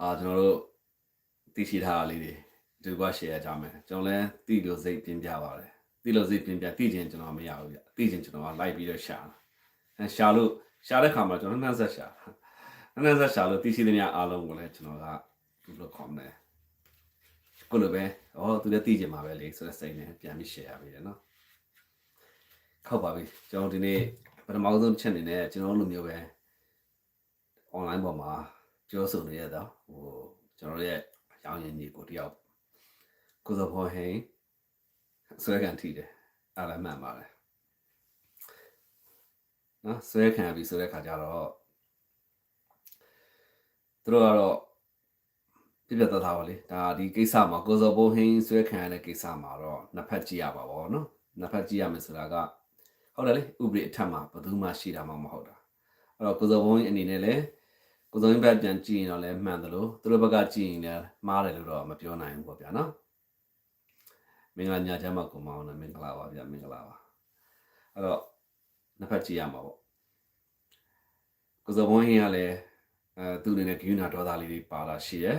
အာကျွန်တော်တို့သိရှိထားတာလေးတွေဒီကွာ share ကြမယ်ကျွန်တော်လည်းသိလို့စိတ်ပြင်းပြပါတယ်သိလို့စိတ်ပြင်းပြသိခြင်းကျွန်တော်မရဘူးဗျသိခြင်းကျွန်တော်ကလိုက်ပြီးတော့ရှာတာအဲရှာလို့ရှာတဲ့ခါမှာကျွန်တော်နှမ်းဆက်ရှာတာနှမ်းဆက်ရှာလို့သိရှိတဲ့များအားလုံးကိုလည်းကျွန်တော်ကဘယ်လိုခေါ်မလဲကိုလိုပဲဩသူလည်းသိခြင်းမှာပဲလေဆိုတဲ့စိတ်နဲ့ပြန်ပြီး share ပေးတယ်နော်ခောက်ပါပြီကျွန်တော်ဒီနေ့ပထမဆုံးတစ်ချက်အနေနဲ့ကျွန်တော်တို့လိုမျိုးပဲ online ပေါ်မှာ ပြောဆိုနေရတော့ဟိုကျွန်တော်တို့ရဲ့ရောင်းရင်ကြီးကိုတယောက်ကိုစောဖော်ဟိန်ဆွဲကန်ထိတယ်အားလည်းမှန်ပါတယ်နော်ဆွဲခံပြီဆိုတဲ့ခါကျတော့သူတို့ကတော့ပြပြတသားပါလေဒါဒီကိစ္စမှာကိုစောဖော်ဟိန်ဆွဲခံရတဲ့ကိစ္စမှာတော့နှစ်ဖက်ကြည့်ရပါဘောနော်နှစ်ဖက်ကြည့်ရမယ်ဆိုတာကဟုတ်တယ်လေဥပဒေအထက်မှာဘယ်သူမှရှိတာမှမဟုတ်တာအဲ့တော့ကိုစောဖော်ဟိန်အနေနဲ့လည်း ကိုစုံဘက်ပြန်ကြည့်ရင်တော့လည်းမှန်တယ်လို့သူတို့ဘက်ကကြည့်ရင်လည်းမှားတယ်လို့တော့မပြောနိုင်ဘူးပေါ့ဗျာနော်မင်္ဂလာညချမ်းမှာကိုမောင်းနဲ့မင်္ဂလာပါဗျာမင်္ဂလာပါအဲ့တော့နှစ်ဖက်ကြည့်ရမှာပေါ့ကိုစုံဘုန်းကြီးကလည်းအဲသူ့အနေနဲ့ဂိယူနာဒေါသလေးတွေပါလာရှိတယ်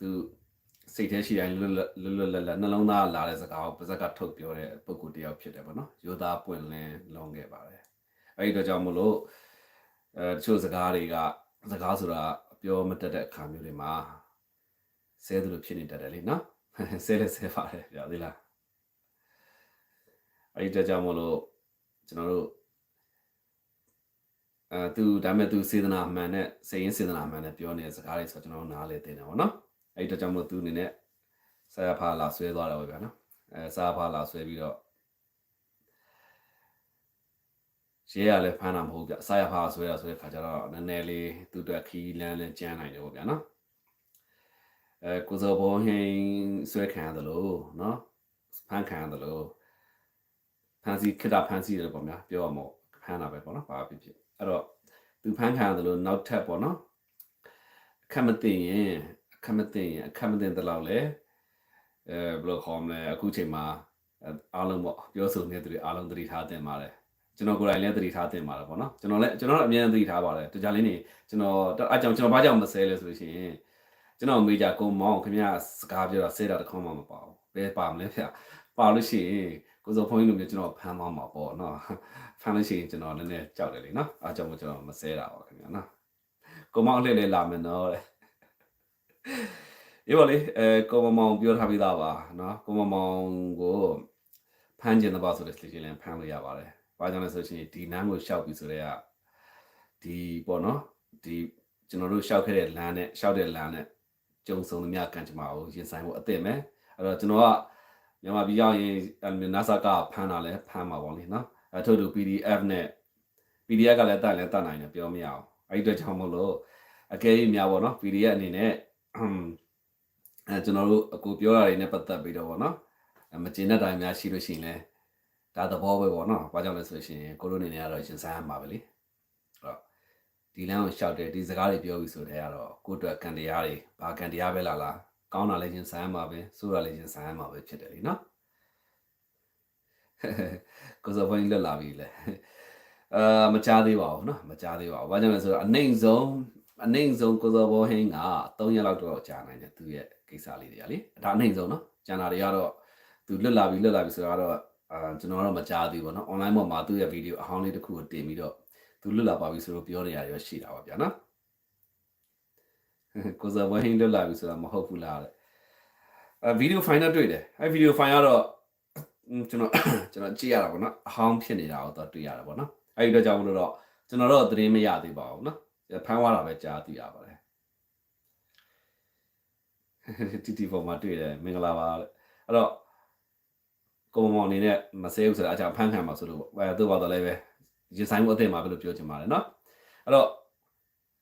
သူစိတ်ထဲရှိတိုင်းလွတ်လွတ်လွတ်လပ်လပ်နှလုံးသားလာတဲ့စကားကိုပါဇက်ကထုတ်ပြောတဲ့ပုံကူတယောက်ဖြစ်တယ်ပေါ့နော်ယောသားပွင့်လင်းလုံးခဲ့ပါတယ်အဲ့ဒီတော့ကြောင့်မလို့အဲတချို့စကားတွေက စကားဆိုတာပြောမတတ်တဲ့အခါမျိုးတွေမှာဆဲသူလိုဖြစ်နေတတ်တယ်လေနော်ဆဲလဲဆဲပါတယ်ပြသေးလားအဲ့ဒီတကြောင်မလို့ကျွန်တော်တို့အဲသူဒါမဲ့သူစေတနာမှန်နဲ့စိတ်ရင်းစေတနာမှန်နဲ့ပြောနေတဲ့စကားတွေဆိုတော့ကျွန်တော်နားလေသိနေပါတော့အဲ့ဒီတကြောင်မလို့သူအနေနဲ့ဆရာဖာလာဆွဲသွားတယ်ပေါ့ဗျာနော်အဲဆရာဖာလာဆွဲပြီးတော့ ရဲရလဲဖမ်းတာမဟုတ်ဗျဆရာဖာဆွဲရဆိုတဲ့ခါကျတော့နည်းနည်းလေးသူ့အတွက်ခီးလန်းလန်းကြမ်းနိုင်တယ်ပေါ့ဗျာနော်အဲကိုစောဘောဟင်းဆွဲခံရတယ်လို့နော်ဖမ်းခံရတယ်လို့ဖမ်းစီခက်တာဖမ်းစီတယ်ပေါ့ဗျာပြောရမို့ဖမ်းတာပဲပေါ့နော်ဘာဖြစ်ဖြစ်အဲ့တော့သူဖမ်းခံရတယ်လို့နောက်ထပ်ပေါ့နော်အခက်မသိရင်အခက်မသိရင်အခက်မသိတဲ့လောက်လဲအဲဘယ်လိုခေါ်မလဲအခုချိန်မှာအားလုံးပေါ့ပြောဆိုနေတဲ့သူတွေအားလုံးသတိထားတင်ပါတယ် ကျွန်တော်ကိုယ်တိုင်လည်းသတိထားတင်ပါတယ်ပေါ့နော်ကျွန်တော်လည်းကျွန်တော်လည်းအမြဲတမ်းသတိထားပါတယ်တကြလေးနေကျွန်တော်အကြောင်းကျွန်တော်ဘာကြောင့်မဆဲလဲဆိုလို့ရှိရင်ကျွန်တော်မေဂျာကိုမောင်းခင်ဗျာစကားပြောတာဆဲတာတခေါမှမပါဘူးဘယ်ပါမလဲဖေပါလို့ရှိရင်ကိုစောဖုန်းကြီးလိုမျိုးကျွန်တော်ဖမ်းသွားမှာပေါ့နော်ဖမ်းလို့ရှိရင်ကျွန်တော်လည်းနည်းကြောက်တယ်လေနော်အားကြောင့်ကျွန်တော်မဆဲတာပါခင်ဗျာနော်ကိုမောင်းလှည့်လေလာမယ်နော်တဲ့ဒီပါလေအဲကိုမမောင်ပြောထားပြီးသားပါနော်ကိုမမောင်ကိုဖမ်းကျင်တဲ့ပါဆိုတဲ့ station လည်းဖမ်းလို့ရပါတယ်။ ဘာကြောင့်လဲဆိုရှင်ဒီနမ်းကိုရှောက်ပြီးဆိုတော့ဒီပေါ့နော်ဒီကျွန်တော်တို့ရှောက်ခဲ့တဲ့လမ်းနဲ့ရှောက်တဲ့လမ်းနဲ့ကြုံဆုံသမျှကန်ချမာကိုရင်ဆိုင်ဖို့အသင့်ပဲ။အဲ့တော့ကျွန်တော်ကမြန်မာပြည်ရောက်ရင် NASA ကဖမ်းတာလဲဖမ်းမှာပေါ့လေနော်။အထို့တူ PDF နဲ့ PDF ကလည်းတက်လည်းတက်နိုင်တယ်ပြောမရအောင်။အဲ့ဒီအတွက်ကြောင့်မို့လို့အကယ်၍များပေါ့နော် PDF အနေနဲ့အဲကျွန်တော်တို့အကူပြောတာတွေနဲ့ပတ်သက်ပြီးတော့ပေါ့နော်မကျင်တဲ့တိုင်းများရှိလို့ရှိရင်လည်း ဒါသဘောပဲပေါ့နော်။ဘာကြောင့်လဲဆိုရှင်ကိုလိုနေနေရတော့ရှင်ဆိုင်ရမှာပဲလေ။အဲ့တော့ဒီလမ်းကိုရှောက်တယ်ဒီစကားတွေပြောပြီးဆိုတဲ့ကတော့ကိုအတွက်ကန်တရားတွေဘာကန်တရားပဲလားလားကောင်းတာလည်းရှင်ဆိုင်ရမှာပဲဆိုးတာလည်းရှင်ဆိုင်ရမှာပဲဖြစ်တယ်လीနော်။ကိုစောဖွင့်လွတ်လာပြီလေ။အာမကြားသေးပါဘူးနော်မကြားသေးပါဘူး။ဘာကြောင့်လဲဆိုတော့အနိုင်ဆုံးအနိုင်ဆုံးကိုစောဘောဟင်းက3ရက်လောက်တော့ကြာနိုင်တယ်သူရဲ့ကိစ္စလေးတွေကလေ။ဒါအနိုင်ဆုံးနော်။ကျန်တာတွေကတော့သူလွတ်လာပြီလွတ်လာပြီဆိုတော့ အာကျွန်တော်တော့မကြားသေးဘူးเนาะ online ပေါ်မှာသူ့ရဲ့ဗီဒီယိုအဟောင်းလေးတစ်ခုကိုတင်ပြီးတော့သူလွတ်လာပါပြီဆိုတော့ပြောနေရရောရှိတာပါဗျာနော်ကိုဇာဝဟင်းလွတ်လာပြီဆိုတာမဟုတ်ဘူးလားတဲ့အဲဗီဒီယိုဖိုင်တော့တွေ့တယ်အဲဗီဒီယိုဖိုင်ကတော့ကျွန်တော်ကျွန်တော်ကြည့်ရတာပေါ့နော်အဟောင်းဖြစ်နေတာကိုတော့တွေ့ရတာပေါ့နော်အဲဒီတော့ကြောင့်မလို့တော့ကျွန်တော်တော့သတင်းမရသေးပါဘူးနော်ဖမ်းသွားတာပဲကြားသိရပါတယ်တီတီပေါ်မှာတွေ့တယ်မင်္ဂလာပါတဲ့အဲ့တော့ ကိုမောင်အနေနဲ့မဆဲဘူးဆိုတာအကြောင်းဖန်ခံပါဆိုလို့အဲသူ့ဘာတော့လဲပဲရင်ဆိုင်မှုအသိမှာပဲလို့ပြောချင်ပါတယ်เนาะအဲ့တော့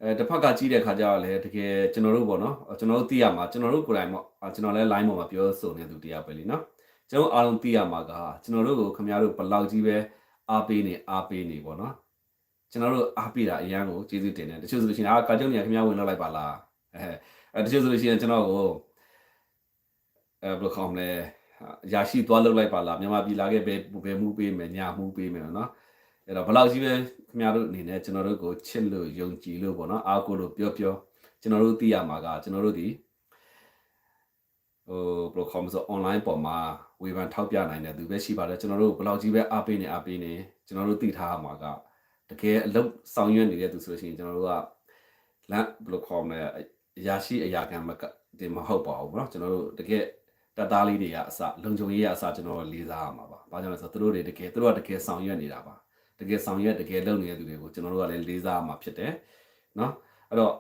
အဲတစ်ဖက်ကကြီးတဲ့ခါကျတော့လေတကယ်ကျွန်တော်တို့ပေါ့နော်ကျွန်တော်တို့သိရမှာကျွန်တော်တို့ကိုယ်တိုင်ပေါ့ကျွန်တော်လည်း line ပေါ်မှာပြောဆိုနေသူတရားပဲလीเนาะကျွန်တော်အားလုံးသိရမှာကကျွန်တော်တို့ကိုခင်ဗျားတို့ဘလောက်ကြီးပဲအားပေးနေအားပေးနေပေါ့နော်ကျွန်တော်တို့အားပေးတာအရန်ကိုကျေးဇူးတင်တယ်တချို့ဆိုလို့ရှိရင်အာကာကျုံနေခင်ဗျားဝင်လောက်လိုက်ပါလားအဲတချို့ဆိုလို့ရှိရင်ကျွန်တော်ကိုအဲဘယ်လိုခေါ်မလဲ ရာရှိသွားလုပ်လိုက်ပါလားမြန်မာပြည်လာခဲ့ပဲဘယ်မှုပေးမယ်ညာမှုပေးမယ်နော်အဲ့တော့ဘလောက်ကြီးပဲခင်ဗျားတို့အနေနဲ့ကျွန်တော်တို့ကိုချစ်လို့ယုံကြည်လို့ပေါ့နော်အားကိုလို့ပြောပြော ကျွန်တော်တို့သိရမှာကကျွန်တော်တို့ဒီဟိုဘယ်လိုခေါ်မလဲဆို online ပေါ်မှာဝေဖန်ထောက်ပြနိုင်တဲ့သူပဲရှိပါတယ်ကျွန်တော်တို့ဘယ်လောက်ကြီးပဲအားပေးနေအားပေးနေကျွန်တော်တို့သိထားရမှာကတကယ်အလုပ်ဆောင်ရွက်နေတဲ့သူဆိုလို့ရှိရင်ကျွန်တော်တို့ကလမ်းဘယ်လိုခေါ်မလဲအရာရှိအရာခံမကတင်မဟုတ်ပါဘူးเนาะကျွန်တော်တို့တကယ် တပ်သားလေးတွေကအစလုံခြုံရေးကအစကျွန်တော်တို့လေးစားရမှာပါ။ဘာကြောင့်လဲဆိုတော့သူတို့တွေတကယ်သူတို့ကတကယ်ဆောင်ရွက်နေတာပါ။တကယ်ဆောင်ရွက်တကယ်လုပ်နေတဲ့သူတွေကိုကျွန်တော်တို့ကလည်းလေးစားရမှာဖြစ်တယ်။နော်။အဲ့တော့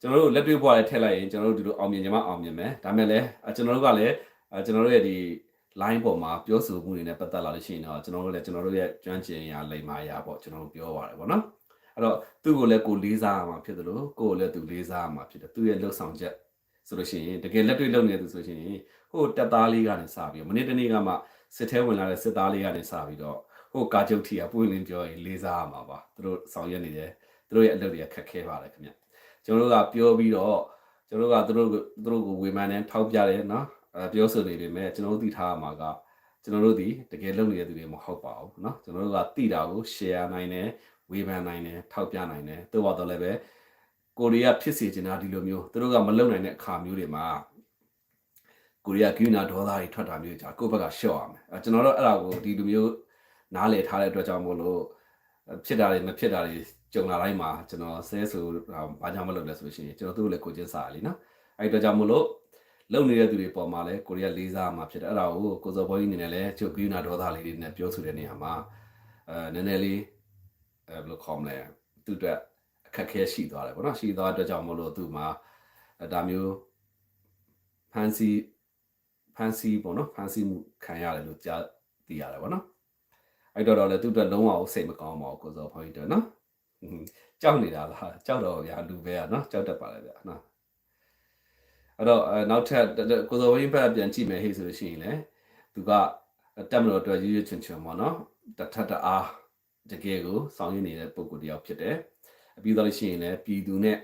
ကျွန်တော်တို့လက်တွေ့ဘဝလည်းထည့်လိုက်ရင်ကျွန်တော်တို့ဒီလိုအောင်မြင်ကြမှာအောင်မြင်မယ်။ဒါမဲ့လည်းကျွန်တော်တို့ကလည်းကျွန်တော်တို့ရဲ့ဒီ line ပေါ်မှာပြောဆိုမှုတွေနဲ့ပတ်သက်လာလို့ရှိရင်တော့ကျွန်တော်တို့လည်းကျွန်တော်တို့ရဲ့ကျွမ်းကျင်ရာလိမ္မာရာပေါ့ကျွန်တော်တို့ပြောပါတယ်ပေါ့နော်။အဲ့တော့သူ့ကိုလည်းကိုလေးစားရမှာဖြစ်တယ်လို့ကိုကိုလည်းသူလေးစားရမှာဖြစ်တယ်။သူ့ရဲ့လှုပ်ဆောင်ချက် ဆိုလို့ရှိရင်တကယ်လက်တွေ့လုပ်နေသူဆိုလို့ရှိရင်ဟိုတက်သားလေးကနေစပြီးတော့မနေ့တနေ့ကမှစစ်ထဲဝင်လာတဲ့စစ်သားလေးကနေစပြီးတော့ဟိုကာချုပ်ထီကပွင့်လင်းပြောရင်လေးစားရမှာပါသူတို့ဆောင်ရွက်နေတယ်သူတို့ရဲ့အလုပ်တွေကခက်ခဲပါတယ်ခင်ဗျကျွန်တော်တို့ကပြောပြီးတော့ကျွန်တော်တို့ကသူတို့သူတို့ကိုဝေမှန်နဲ့ထောက်ပြတယ်နော်အဲပြောဆိုနေပေမဲ့ကျွန်တော်တို့သိထားရမှာကကျွန်တော်တို့ဒီတကယ်လုပ်နေတဲ့သူတွေမဟုတ်ပါဘူးเนาะကျွန်တော်တို့ကသိတာကို share နိုင်တယ်ဝေဖန်နိုင်တယ်ထောက်ပြနိုင်တယ်တိုးတော့လည်းပဲ ကိုရီးယားဖြစ်စေချင်တာဒီလိုမျိုးသူတို့ကမလုံနိုင်တဲ့အခါမျိုးတွေမှာကိုရီးယားကိနာဒေါသတွေထွက်တာမျိုးကြာကိုယ့်ဘက်ကရှော့ရမယ်အဲကျွန်တော်တို့အဲ့ဒါကိုဒီလိုမျိုးနားလည်ထားတဲ့အတွက်ကြောင့်မို့လို့ဖြစ်တာတွေမဖြစ်တာတွေကြုံလာတိုင်းမှာကျွန်တော်ဆဲဆိုဘာကြောင့်မလုပ်လဲဆိုရှင်ကျွန်တော်သူ့ကိုလည်းကိုချင်းစားရလीနော်အဲ့အတွက်ကြောင့်မို့လို့လုံနေတဲ့သူတွေပေါ်မှာလည်းကိုရီးယားလေးစားမှာဖြစ်တယ်အဲ့ဒါကိုကိုစောဘောကြီးအနေနဲ့လည်းချုပ်ကိနာဒေါသလေးတွေနဲ့ပြောဆိုတဲ့နေရာမှာအဲနည်းနည်းလေးအဲဘယ်လိုခေါ်မလဲသူ့အတွက်အ ခက်ခဲရှိသွားတယ်ပေါ့နော်ရှိသွားတဲ့အတွက်ကြောင့်မို့လို့သူ့မှာဒါမျိုးဖန်စီဖန်စီပေါ့နော်ဖန်စီမှုခံရတယ်လို့ကြားသိရတယ်ပေါ့နော်အဲ့တော့တော့လေသူ့အတွက်လုံးဝစိတ်မကောင်းပါဘူးကိုစောဖော်ကြီးတို့နော်ကြောက်နေတာလားကြောက်တော့ဗျာလူပဲอ่ะနော်ကြောက်တတ်ပါလေဗျာနော်အဲ့တော့နောက်ထပ်ကိုစောဝင်းဘက်ပြန်ကြည့်မယ်ဟေ့ဆိုလို့ရှိရင်လေသူကတက်မလို့အတွက်ရွရွချွန်ချွန်ပေါ့နော်တထက်တအားတကယ်ကိုစောင်းရနေတဲ့ပုံကိုတယောက်ဖြစ်တယ်အ ပြီးတော့လို့ရှိရင်လည်းပြည်သူနဲ့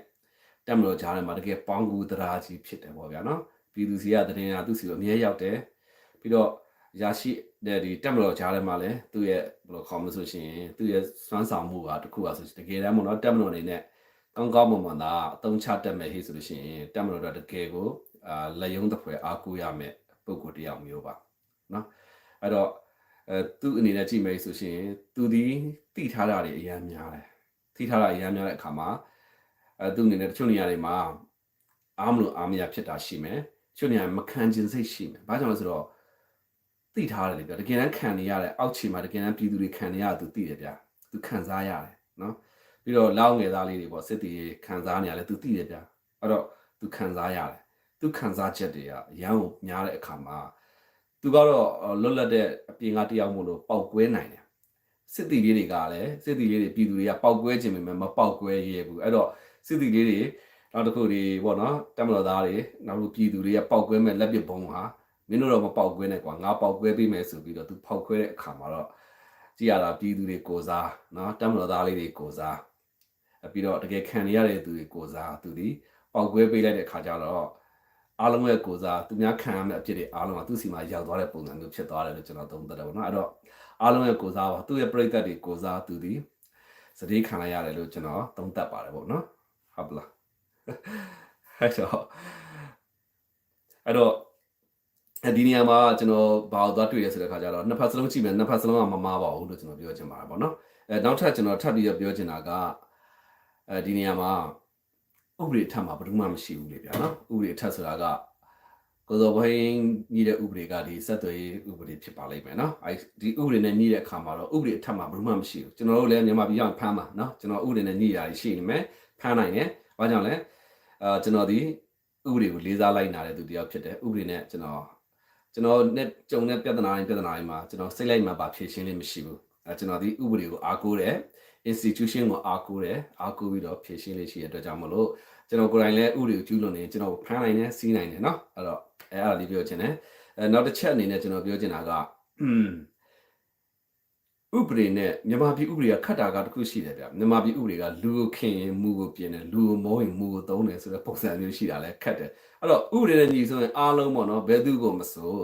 တက်မလို့ကြားထဲမှာတကယ်ပေါင်းကူတရားကြီးဖြစ်တယ်ပေါ့ဗျာနော်ပြည်သူစီကတရင်ကသူ့စီကိုအမြဲရောက်တယ်ပြီးတော့ရရှိတဲ့ဒီတက်မတော်ကြားထဲမှာလည်းသူ့ရဲ့ဘယ်လိုခေါ်မလို့ဆိုရှင်သူ့ရဲ့စွမ်းဆောင်မှုကတခုอ่ะဆိုတကယ်တမ်းမို့နော်တက်မတော်အနေနဲ့ကောင်းကောင်းမွန်မွန်သာအသုံးချတတ်မယ်ဟေ့ဆိုလို့ရှိရင်တက်မတော်တော့တကယ်ကိုအာလက်ယုံတစ်ဖွဲအားကိုးရမယ်ပုံကိုတယောက်မျိုးပါနော်အဲ့တော့အဲသူ့အနေနဲ့ကြည့်မယ်ဆိုရှင်သူဒီတိထားတာတွေအများများတယ် တိထားတာအများများတဲ့အခါမှာအဲသူ့အနေနဲ့တချို့နေရာတွေမှာအားမလို့အားမရဖြစ်တာရှိမယ်ချို့နေရာမခံကျင်စိတ်ရှိမယ်ဘာကြောင့်လဲဆိုတော့သိထားတယ်လေဗျတကယ်တမ်းခံနေရတဲ့အောက်ခြေမှာတကယ်တမ်းပြည်သူတွေခံနေရသူသိတယ်ဗျသူခံစားရတယ်နော်ပြီးတော့လောင်းငယ်သားလေးတွေပေါ့စစ်တီခံစားနေရလဲသူသိတယ်ဗျအဲ့တော့သူခံစားရတယ်သူခံစားချက်တွေကအရန်ကိုများတဲ့အခါမှာသူကတော့လွတ်လပ်တဲ့အပြင်ကတယောက်မို့လို့ပောက်ကွဲနိုင်တယ် စစ်တီလေးတွေကလည်းစစ်တီလေးတွေပြည်သူတွေကပောက်ကွဲခြင်းပဲမပောက်ကွဲရဲဘူးအဲ့တော့စစ်တီလေးတွေနောက်တစ်ခုတွေပေါ့နော်တမတော်သားတွေနောက်လူပြည်သူတွေကပောက်ကွဲမဲ့လက်ပစ်ဘုံဟာမင်းတို့တော့မပောက်ကွဲနဲ့ကွာငါပောက်ကွဲပေးမယ်ဆိုပြီးတော့သူဖောက်ကွဲတဲ့အခါမှာတော့ကြည်ရတာပြည်သူတွေကိုစားနော်တမတော်သားလေးတွေကိုစားပြီးတော့တကယ်ခံရတဲ့သူတွေကိုစားသူဒီပောက်ကွဲပေးလိုက်တဲ့အခါကျတော့အားလုံးရဲ့ကိုစားသူများခံရမယ့်အဖြစ်တွေအားလုံးကသူ့စီမှာရောက်သွားတဲ့ပုံစံမျိုးဖြစ်သွားတယ်လို့ကျွန်တော်သုံးသပ်တယ်ပေါ့နော်အဲ့တော့ အားလုံးရဲ့ကိုစားပါသူ့ရဲ့ပြိသက်တွေကိုစားသူဒီစတိခံလိုက်ရတယ်လို့ကျွန်တော်သုံးသပ်ပါတယ်ပေါ့နော်ဟုတ်ပလားအဲ့တော့အဲ့တော့ဒီနေရာမှာကျွန်တော်ဘာလို့သွားတွေ့ရဆိုတဲ့ခါကျတော့နှစ်ဖက်စလုံးကြည့်မယ်နှစ်ဖက်စလုံးကမမားပါဘူးလို့ကျွန်တော်ပြောချင်ပါတယ်ပေါ့နော်အဲနောက်ထပ်ကျွန်တော်ထပ်ပြီးပြောချင်တာကအဲဒီနေရာမှာဥပဒေထပ်မှာဘယ်သူမှမရှိဘူးလေဗျာနော်ဥပဒေထပ်ဆိုတာက ကိုစောဘိန်းညီတဲ့ဥပဒေကဒီစက်သွေးဥပဒေဖြစ်ပါလိမ့်မယ်နော်အဲဒီဥပဒေနဲ့ညီတဲ့အခါမှာတော့ဥပဒေထပ်မှာဘယ်သူမှမရှိဘူးကျွန်တော်တို့လည်းမြန်မာပြည်ရောက်ဖမ်းပါနော်ကျွန်တော်ဥပဒေနဲ့ညီရာရှိနေမယ်ဖမ်းနိုင်တယ်ဘာကြောင့်လဲအာကျွန်တော်ဒီဥပဒေကိုလေးစားလိုက်နာတဲ့သူတယောက်ဖြစ်တယ်ဥပဒေနဲ့ကျွန်တော်ကျွန်တော်နဲ့ကြုံတဲ့ပြဿနာတွေပြဿနာတွေမှာကျွန်တော်စိတ်လိုက်မှပါဖြေရှင်းလို့မရှိဘူးအဲကျွန်တော်ဒီဥပဒေကိုအားကိုးတယ် institution ကိုအားကိုးတယ်အားကိုးပြီးတော့ဖြေရှင်းလို့ရှိရတဲ့အတွက်ကြောင့်မလို့ကျွန်တော်ကိုယ်တိုင်လည်းဥပဒေကိုကျူးလွန်နေကျွန်တော်ဖမ်းနိုင်တယ်စီးနိုင်တယ်เนาะအဲ့တော့ အဲအဲ့ဒါလေးပြောချင်တယ်အဲနောက်တစ်ချက်အနေနဲ့ကျွန်တော်ပြောချင်တာကဥပဒေနဲ့မြန်မာပြည်ဥပဒေကခတ်တာကတခုရှိတယ်ဗျမြန်မာပြည်ဥပဒေကလူကိုခင်ရင်မူကိုပြင်တယ်လူကိုမောရင်မူကိုသုံးတယ်ဆိုတဲ့ပုံစံမျိုးရှိတာလဲခတ်တယ်အဲ့တော့ဥပဒေနဲ့ညီဆိုရင်အားလုံးပေါ့နော်ဘယ်သူကိုမဆို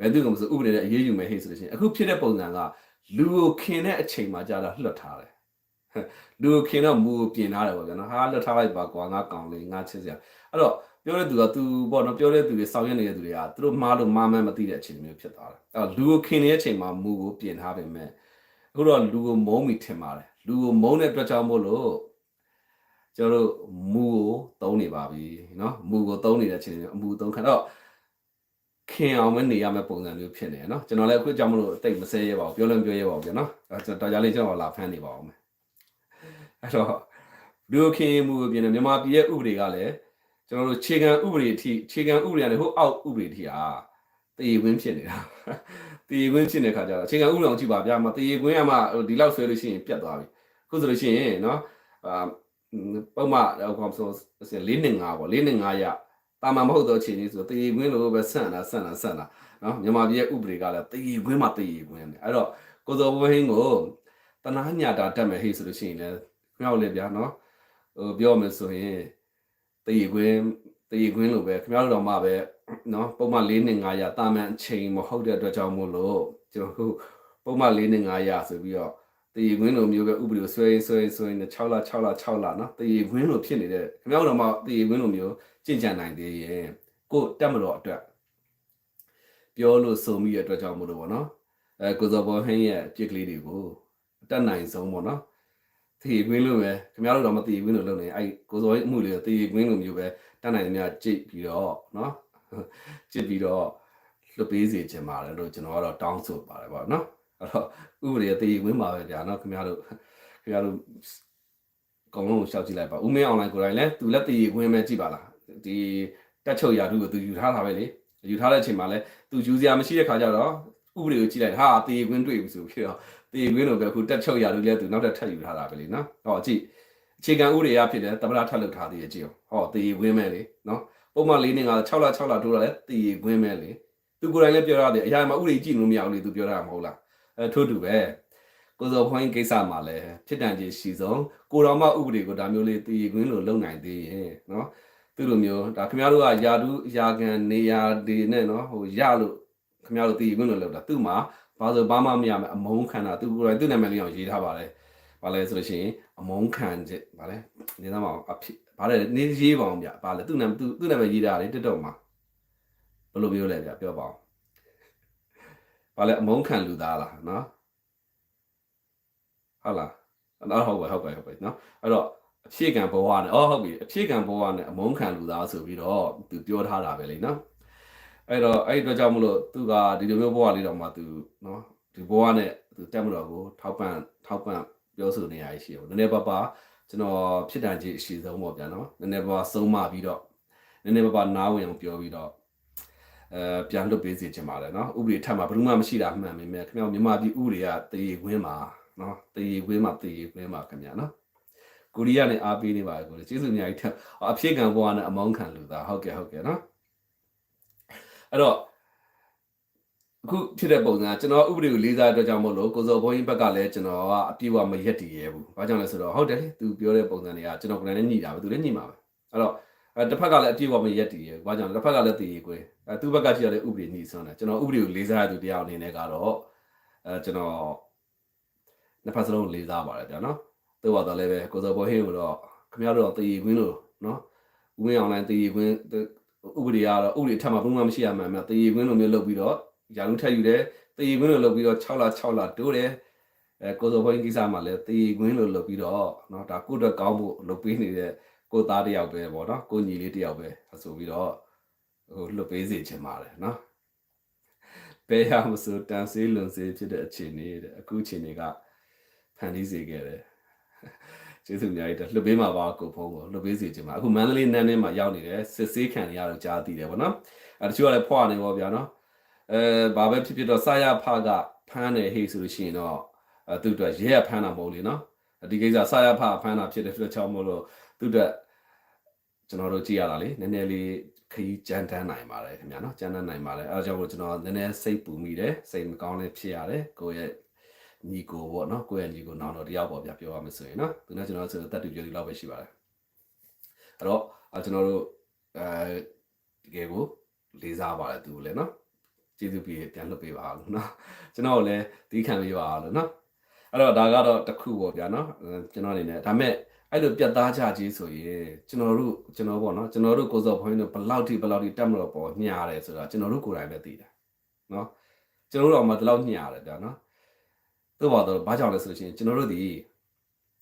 ဘယ်သူကိုမဆိုဥပဒေနဲ့အရေးယူမယ်ဟဲ့ဆိုလို့ရှိရင်အခုဖြစ်တဲ့ပုံစံကလူကိုခင်တဲ့အချိန်မှာကြာတာလှတ်ထားတယ်လူကိုခင်တော့မူကိုပြင်ထားတယ်ပေါ့ဗျာနော်ဟာလွတ်ထားလိုက်ပါကွာငါကောင်လေးငါချစ်စရာအဲ့တော့ ပြောတဲ့သူကသူပေါ့နော်ပြောတဲ့သူတွေဆောင်ရွက်နေတဲ့သူတွေကသူတို့မားလို့မားမှန်းမသိတဲ့အခြေအနေမျိုးဖြစ်သွားတယ်အဲ့တော့လူကိုခင်နေတဲ့အချိန်မှာမူကိုပြင်ထားပေမဲ့အခုတော့လူကိုမုန်းမိထင်ပါတယ်လူကိုမုန်းတဲ့အတွက်ကြောင့်မို့လို့ကျွန်တော်တို့မူကိုသုံးနေပါပြီเนาะမူကိုသုံးနေတဲ့အခြေအနေမျိုးအမူသုံးခါတော့ခင်အောင်မနေရမယ့်ပုံစံမျိုးဖြစ်နေတယ်เนาะကျွန်တော်လည်းအခုကြောင့်မလို့တိတ်မဆဲရပါဘူးပြောလည်းမပြောရပါဘူးဗျာเนาะအဲကျွန်တော်တော်ကြလေးကျွန်တော်လာဖမ်းနေပါအောင်မယ်အဲ့တော့လူခင်မူကိုပြင်နေမြန်မာပြည်ရဲ့ဥပဒေကလည်း ကျွန်တော်တို့ခြေခံဥပဒေအထိခြေခံဥပဒေကနေဟိုအောက်ဥပဒေအထိဟာတည်ခွင်းဖြစ်နေတာတည်ခွင်းဖြစ်နေတဲ့ခါကျတော့အခြေခံဥပဒေအောင်ကြည့်ပါဗျာမတည်ခွင်းကမှဒီလောက်ဆွဲလို့ရှိရင်ပြတ်သွားပြီခုဆိုလို့ရှိရင်နော်အာပုံမှန်ဟိုကောင်ဆို495ပေါ့495ရတာမန်မဟုတ်တော့ခြေနေဆိုတည်ခွင်းလို့ပဲဆန့်လာဆန့်လာဆန့်လာနော်မြန်မာပြည်ရဲ့ဥပဒေကလည်းတည်ခွင်းမှတည်ခွင်းတယ်အဲ့တော့ကိုစောဘဝဟင်းကိုတနာညာတာတတ်မယ်ဟေ့ဆိုလို့ရှိရင်လည်းခွင့်ောက်လေဗျာနော်ဟိုပြောမယ်ဆိုရင် တည်ခွင်းတည်ခွင်းလို့ပဲခင်ဗျားတို့တော့မှပဲနော်ပုံမှန်၄နှစ်900ရာတာမန်အချိန်မဟုတ်တဲ့အတွက်ကြောင့်မို့လို့ကျွန်တော်တို့ပုံမှန်၄နှစ်900ရာဆိုပြီးတော့တည်ခွင်းလိုမျိုးပဲဥပဒေဆွဲရင်ဆွဲရင်ဆွဲရင်6လ6လ6လနော်တည်ခွင်းလိုဖြစ်နေတဲ့ခင်ဗျားတို့တော့မှတည်ခွင်းလိုမျိုးကြင်ကြံနိုင်သေးရဲ့ကိုတက်မတော်အတွက်ပြောလို့ဆိုမိရတဲ့အတွက်ကြောင့်မို့လို့ပေါ့နော်အဲကိုဇော်ဘောဟင်းရဲ့ကြစ်ကလေးတွေကိုအတက်နိုင်ဆုံးပေါ့နော် တည်ဝင်းလိုပဲခင်ဗျားတို့တော့မတည်ဝင်းလိုလုပ်နေအဲ့ကိုစောရဲ့အမှုလေးတည်ဝင်းလိုမျိုးပဲတက်နိုင်တဲ့များကြိတ်ပြီးတော့နော်ကြစ်ပြီးတော့လွတ်ပေးစေချင်ပါတယ်လို့ကျွန်တော်ကတော့တောင်းဆိုပါတယ်ပေါ့နော်အဲ့တော့ဥပဒေတည်ဝင်းပါပဲကြာနော်ခင်ဗျားတို့ခင်ဗျားတို့အကုန်လုံးကိုရှောက်ကြည့်လိုက်ပါဦးမင်းအွန်လိုင်းကိုယ်တိုင်လဲသူလက်တည်ဝင်းပဲကြည့်ပါလားဒီတက်ချုပ်ရာထူးကိုသူယူထားတာပဲလေယူထားတဲ့အချိန်မှာလဲသူယူစရာမရှိတဲ့ခါကျတော့ဥပဒေကိုကြည့်လိုက်ဟာတည်ဝင်းတွေ့ပြီဆိုပြီးတော့ တည်ဝင်းလို့ပဲအခုတက်ချုပ်ရာထူးလဲသူနောက်ထပ်ထပ်ယူထားတာပဲလေနော်ဟောကြည့်အခြေခံဥပဒေအရဖြစ်တယ်တမရထပ်လုပ်ထားသေးရဲ့ကြည့်အောင်ဟောတည်ဝင်းမဲ့လေနော်ပုံမှန်၄နှစ်က6လ6လထိုးတာလဲတည်ဝင်းမဲ့လေသူကိုယ်တိုင်လည်းပြောရတယ်အရာမှာဥပဒေကြည့်လို့မရဘူးလေသူပြောတာမဟုတ်လားအဲထို့တူပဲကိုစောဖွင့်ကိစ္စမှာလဲဖြစ်တန်ကြီးရှိဆုံးကိုတော်မဥပဒေကိုဒါမျိုးလေးတည်ခွင်းလို့လုံနိုင်သေးရဲ့နော်သူလိုမျိုးဒါခင်ဗျားတို့ကယာတူယာကန်နေရာတွေနဲ့နော်ဟိုရလို့ခင်ဗျားတို့တည်ခွင်းလို့လောက်တာသူ့မှာ ဘာလို့ဘာမှမရမယ်အမုန်းခံတာသူကိုယ်တိုင်သူ့နာမည်လေးအောင်ရေးထားပါတယ်ဘာလဲဆိုလို့ရှိရင်အမုန်းခံချက်ဘာလဲနေသားမအောင်အဖြစ်ဘာလဲနေရေးပါအောင်ဗျဘာလဲသူ့နာမည်သူသူ့နာမည်ရေးထားတယ်တက်တော့မှာဘယ်လိုပြောလဲဗျပြောပါအောင်ဘာလဲအမုန်းခံလူသားလားနော်ဟုတ်လားအဲ့ဟုတ်ပဲဟုတ်ပဲဟုတ်ပဲနော်အဲ့တော့အဖြစ်ကံဘဝနဲ့အော်ဟုတ်ပြီအဖြစ်ကံဘဝနဲ့အမုန်းခံလူသားဆိုပြီးတော့သူပြောထားတာပဲလေနော် အဲ့တော့အဲ့ဒီအတွက်ကြောင့်မလို့သူကဒီလိုမျိုးဘဝလေးတော့မှသူနော်ဒီဘဝနဲ့သူတက်မတော်ကိုထောက်ပံ့ထောက်ပံ့ပြောဆိုနေရရှိတယ်နည်းနည်းပါးပါကျွန်တော်ဖြစ်တန်ကြီးအရှိဆုံးပေါ့ဗျာနော်နည်းနည်းပါးဆုံးမပြီးတော့နည်းနည်းပါးပါနားဝင်အောင်ပြောပြီးတော့အဲပြန်လွတ်ပေးစီချင်ပါတယ်နော်ဥပဒေထပ်မှာဘယ်သူမှမရှိတာမှန်ပေမဲ့ခင်ဗျားမြန်မာပြည်ဥပဒေကတည်ဝင်းမှာနော်တည်ဝင်းမှာတည်ဝင်းမှာခင်ဗျာနော်ကိုရီးယားနဲ့အားပေးနေပါတယ်ကိုကျေးဇူးအများကြီးထပ်အဖြစ်ကံဘဝနဲ့အမောင်းခံလူသားဟုတ်ကဲ့ဟုတ်ကဲ့နော် အဲ့တော့အခုဖြစ်တဲ့ပုံစံကျွန်တော်ဥပဒေကိုလေးစားတဲ့အတွက်ကြောင့်မို့လို့ကိုစောဘုန်းကြီးဘက်ကလည်းကျွန်တော်ကအပြည့်အဝမရက်တည်ရဲဘူး။ဘာကြောင့်လဲဆိုတော့ဟုတ်တယ်လေသူပြောတဲ့ပုံစံတွေကကျွန်တော်ကိုယ်တိုင်လည်းညှိတာပဲသူလည်းညှိမှာပဲ။အဲ့တော့အဲတစ်ဖက်ကလည်းအပြည့်အဝမရက်တည်ရဲဘူး။ဘာကြောင့်လဲတစ်ဖက်ကလည်းတည်ရကွယ်။အဲသူ့ဘက်ကကြည့်ရတဲ့ဥပဒေညှိဆွမ်းတယ်။ကျွန်တော်ဥပဒေကိုလေးစားရတဲ့တရားအနေနဲ့ကတော့အဲကျွန်တော်နှစ်ဖက်စလုံးလေးစားပါတယ်ဗျာနော်။သို့ပါတော့လည်းပဲကိုစောဘုန်းကြီးကိုတော့ခင်ဗျားတို့တော့တည်ရခွင်းလို့နော်။ဦးမင်းအောင်လိုင်းတည်ရခွင်း ဥပဒေကတော့ဥပဒေထပ်မှာဘုံမှမရှိရမှန်းမတည်ရခွင်းလိုမျိုးလုပ်ပြီးတော့ရာလူထက်ယူတယ်တည်ခွင်းလိုလုပ်ပြီးတော့6လ6လတိုးတယ်အဲကိုစောဘုန်းကြီးကိစ္စမှာလည်းတည်ခွင်းလိုလုပ်ပြီးတော့เนาะဒါကိုယ့်အတွက်ကောင်းဖို့လုပ်ပေးနေတဲ့ကိုသားတယောက်ပဲပေါ့နော်ကိုညီလေးတယောက်ပဲဆိုပြီးတော့ဟိုလွတ်ပေးစေချင်ပါတယ်เนาะဘယ်ရမဆိုတန်ဆေးလွန်ဆေးဖြစ်တဲ့အခြေအနေတဲ့အခုအခြေအနေကဖန်တီးစေခဲ့တယ် ကျေးဇူးအများကြီးတက်လွတ်ပေးမှာပါကိုဖုံးကိုလွတ်ပေးစီချင်ပါအခုမန္တလေးနန်းထဲမှာရောက်နေတယ်စစ်ဆေးခံနေရတော့ကြားသိတယ်ဗောနော်အဲတချို့ကလည်းဖွာနေဗောဗျာနော်အဲဘာပဲဖြစ်ဖြစ်တော့စာရဖကဖမ်းတယ်ဟေ့ဆိုလို့ရှိရင်တော့အဲသူ့အတွက်ရဲရဖမ်းတာမဟုတ်လေနော်ဒီကိစ္စစာရဖဖမ်းတာဖြစ်တဲ့အတွက်ကြောင့်မို့လို့သူ့အတွက်ကျွန်တော်တို့ကြည့်ရတာလေနည်းနည်းလေးခရီးကြမ်းတမ်းနိုင်ပါတယ်ခင်ဗျာနော်ကြမ်းတမ်းနိုင်ပါတယ်အဲဒါကြောင့်မို့ကျွန်တော်နည်းနည်းစိတ်ပူမိတယ်စိတ်မကောင်းလည်းဖြစ်ရတယ်ကိုယ့်ရဲ့ ညီကိုပေါ့နော်ကိုယ့်ရဲ့ညီကိုနောင်တော့တယောက်ပေါ့ဗျာပြောရမယ်ဆိုရင်နော်သူနဲ့ကျွန်တော်ဆိုတက်တူပြောဒီလောက်ပဲရှိပါတယ်အဲ့တော့ကျွန်တော်တို့အဲတကယ်ကိုလေးစားပါတယ်သူလည်းနော်ကျေးဇူးပြီးပြန်လွတ်ပေးပါလို့နော်ကျွန်တော်လည်းတီးခံပေးပါလို့နော်အဲ့တော့ဒါကတော့တစ်ခုပေါ့ဗျာနော်အဲကျွန်တော်အနေနဲ့ဒါမဲ့အဲ့လိုပြတ်သားကြကြီးဆိုရင်ကျွန်တော်တို့ကျွန်တော်ပေါ့နော်ကျွန်တော်တို့ကိုစော်ဘွင်းတို့ဘယ်လောက်ထိဘယ်လောက်ထိတက်မလို့ပေါ့ညှားတယ်ဆိုတာကျွန်တော်တို့ကိုယ်တိုင်ပဲသိတယ်နော်ကျွန်တော်တို့တော့မှဒီလောက်ညှားတယ်ဗျာနော် သို့ပါတော့ဘာကြောင့်လဲဆိုလို့ရှိရင်ကျွန်တော်တို့ဒီ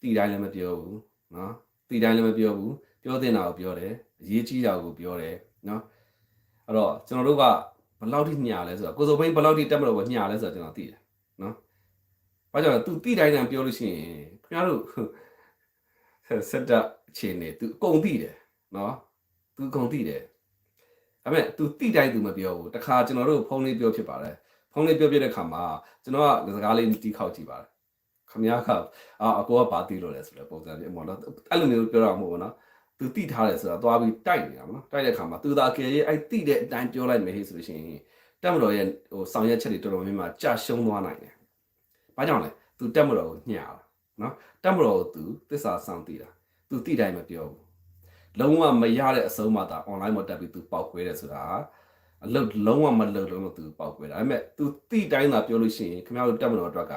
တီတိုင်းလည်းမပြောဘူးနော်တီတိုင်းလည်းမပြောဘူးပြောတင်တာကိုပြောတယ်အရေးကြီးတာကိုပြောတယ်နော်အဲ့တော့ကျွန်တော်တို့ကဘယ်လောက်ထိညှားလဲဆိုတာကိုစော်ဘွင်းဘယ်လောက်ထိတက်မလို့ပေါ့ညှားလဲဆိုတာကျွန်တော်သိတယ်နော် ။ဘာကြောင့်လဲ तू တိတိုင်းတန်ပြောလို့ရှိရင်ခင်ဗျားတို့စက်တက်အခြေအနေ तू အကုန်သိတယ်နော်။ तू အကုန်သိတယ်။ဒါပေမဲ့ तू တိတိုင်း तू မပြောဘူး။တခါကျွန်တော်တို့ဖုန်းလေးပြောဖြစ်ပါတယ်။ ဖုန်းလေးပြောပြတဲ့ခါမှာကျွန်တော်ကစကားလေးတီးခေါက်ကြည့်ပါတယ်ခမရခအာအကိုကဘာတီးလို့လဲဆိုတဲ့ပုံစံမျိုးပေါ့နော်အဲ့လိုမျိုးပြောတာမဟုတ်ဘူးနော်သူတိထားတယ်ဆိုတာသွားပြီးတိုက်နေတာပေါ့နော်တိုက်တဲ့ခါမှာသူသာကယ်ရေးအဲ့တိတဲ့အတိုင်းပြောလိုက်မယ်ဟေ့ဆိုလို့ရှိရင်တက်မတော်ရဲ့ဟိုဆောင်ရွက်ချက်တွေတော်တော်များများကြာရှုံးသွားနိုင်တယ်ဘာကြောင့်လဲသူတက်မတော်ကိုညှာတာနော်တက်မတော်ကိုသူသစ္စာဆောင်တည်တာသူတိတိုင်းမပြောဘူးလုံးဝမရတဲ့အဆုံးမှသာ online မှာတက်ပြီးသူပေါက်ခွဲတယ်ဆိုတာ အလုပ်လုံးဝမလုပ်လုံးလို့သူပေါက်ကွဲတာဒါပေမဲ့သူတိတိုင်းသာပြောလို့ရှိရင်ခင်ဗျားတို့တက်မတော်အတွက်က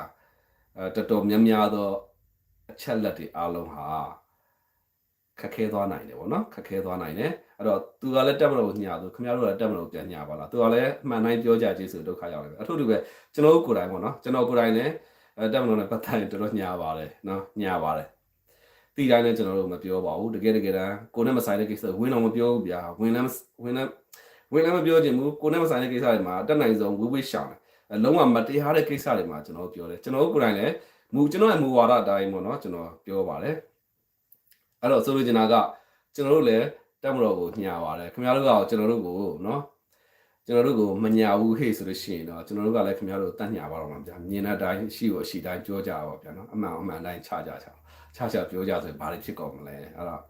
အဲတော်တော်များများသောအချက်လက်တွေအားလုံးဟာခက်ခဲသွားနိုင်တယ်ဗောနော်ခက်ခဲသွားနိုင်တယ်အဲ့တော့သူကလည်းတက်မလို့ညာသူခင်ဗျားတို့ကတက်မလို့ပြန်ညာပါလားသူကလည်းအမှန်တိုင်းပြောကြခြင်းဆိုဒုက္ခရောက်တယ်အထုတူပဲကျွန်တော်ကိုယ်တိုင်ဗောနော်ကျွန်တော်ကိုယ်တိုင်လည်းတက်မလို့နဲ့ပတ်သက်ရင်တော်တော်ညာပါတယ်နော်ညာပါတယ်တိတိုင်းလည်းကျွန်တော်တို့မပြောပါဘူးတကယ်တကယ်တမ်းကိုယ်နဲ့မဆိုင်တဲ့ကိစ္စဝင်းတော့မပြောဘူးဗျာဝင်းလည်းဝင်းလည်း ဝင်းလည်းမပြောချင်ဘူးကိုနဲ့မဆိုင်တဲ့ကိစ္စတွေမှာတက်နိုင်ဆုံးဝေးဝေးရှောင်တယ်အလုံးဝမတရားတဲ့ကိစ္စတွေမှာကျွန်တော်ပြောတယ်ကျွန်တော်တို့ကိုယ်တိုင်လည်းမူကျွန်တော်ရဲ့မူဝါဒအတိုင်းပေါ့နော်ကျွန်တော်ပြောပါတယ်အဲ့တော့ဆိုလိုချင်တာကကျွန်တော်တို့လည်းတက်မတော်ကိုညာပါတယ်ခင်ဗျားတို့ကကျွန်တော်တို့ကိုနော်ကျွန်တော်တို့ကိုမညာဘူးဟေ့ဆိုလို့ရှိရင်တော့ကျွန်တော်တို့ကလည်းခင်ဗျားတို့တတ်ညာပါတော့မှာဗျာမြင်တဲ့အတိုင်းရှိကိုအရှိတိုင်းပြောကြပါဗျာနော်အမှန်အမှန်တိုင်းချကြချချချပြောကြဆိုရင်ဘာတွေဖြစ်ကုန်မလဲအဲ့တော့